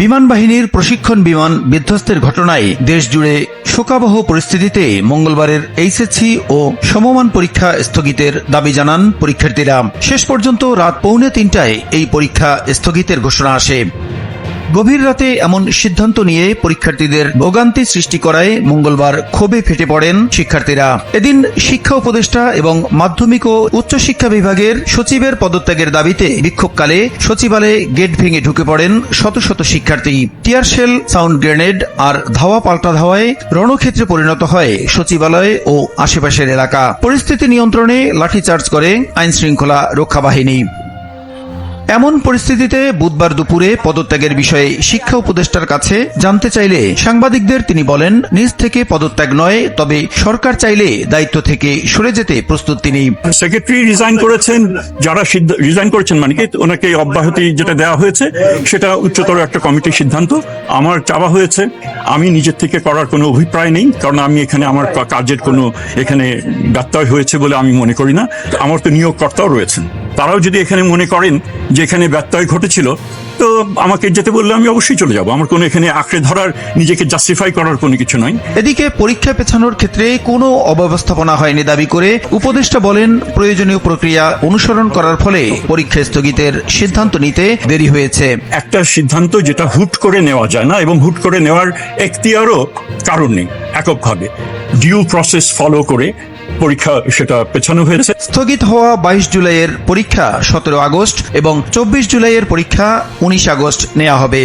বিমান বাহিনীর প্রশিক্ষণ বিমান বিধ্বস্তের ঘটনায় দেশজুড়ে শোকাবহ পরিস্থিতিতে মঙ্গলবারের এইচএসসি ও সমমান পরীক্ষা স্থগিতের দাবি জানান পরীক্ষার্থীরা। শেষ পর্যন্ত রাত পৌনে তিনটায় এই পরীক্ষা স্থগিতের ঘোষণা আসে। গভীর রাতে এমন সিদ্ধান্ত নিয়ে পরীক্ষার্থীদের ভোগান্তি সৃষ্টি করায় মঙ্গলবার ক্ষোভে ফেটে পড়েন শিক্ষার্থীরা। এদিন শিক্ষা উপদেষ্টা এবং মাধ্যমিক ও উচ্চশিক্ষা বিভাগের সচিবের পদত্যাগের দাবিতে বিক্ষোভকালে সচিবালয়ে গেট ভেঙে ঢুকে পড়েন শত শত শিক্ষার্থী। টিয়ারশেল সাউন্ড গ্রেনেড আর ধাওয়া পাল্টা ধাওয়ায় রণক্ষেত্রে পরিণত হয় সচিবালয় ও আশেপাশের এলাকা। পরিস্থিতি নিয়ন্ত্রণে লাঠিচার্জ করে আইন শৃঙ্খলা রক্ষা বাহিনী এমন পরিস্থিতিতে বুধবার দুপুরে পদত্যাগের বিষয়ে শিক্ষা উপদেষ্টার কাছে জানতে চাইলে সাংবাদিকদের তিনি বলেন, নিজ থেকে পদত্যাগ নয়, তবে সরকার চাইলে দায়িত্ব থেকে সরে যেতে প্রস্তুত তিনি। সেক্রেটারি রিজাইন করেছেন, যারা রিজাইন করেছেন মানে কি, ওনাকে অব্যাহতি যেটা দেওয়া হয়েছে, সেটা উচ্চতর একটা কমিটির সিদ্ধান্ত। আমার চাওয়া হয়েছে, আমি নিজের থেকে করার কোনো অভিপ্রায় নেই, কারণ আমি এখানে আমার কাজের কোনো এখানে ব্যত্যয় হয়েছে বলে আমি মনে করি না। আমার তো নিয়োগকর্তাও রয়েছেন। তারাও যদি এখানে মনে করেন যে এখানে ব্যত্যয় ঘটেছিল তো আমাকে যেতে বললে আমি অবশ্যই চলে যাব। আমার কোনো এখানে আঁকড়ে ধরার নিজেকে জাস্টিফাই করার কোনো কিছু নয়। এদিকে পরীক্ষা পেছানোর ক্ষেত্রে কোনো অব্যবস্থাপনা হয়নি দাবি করে উপদেষ্টা বলেন প্রয়োজনীয় প্রক্রিয়া অনুসরণ করার ফলে পরীক্ষা স্থগিতের সিদ্ধান্ত নিতে দেরি হয়েছে। একটা সিদ্ধান্ত যেটা হুট করে নেওয়া যায় না এবং হুট করে নেওয়ার এখতিয়ারও কারণ নেই এককভাবে। ডিউ প্রসেস ফলো করে পরীক্ষা সেটা পেছানো হয়েছে। স্থগিত হওয়া বাইশ জুলাইয়ের পরীক্ষা সতেরো আগস্ট এবং চব্বিশ জুলাইয়ের পরীক্ষা উনিশ আগস্ট নেওয়া হবে।